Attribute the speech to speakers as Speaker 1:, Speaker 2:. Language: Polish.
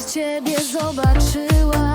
Speaker 1: Odkąd ciebie zobaczyłam,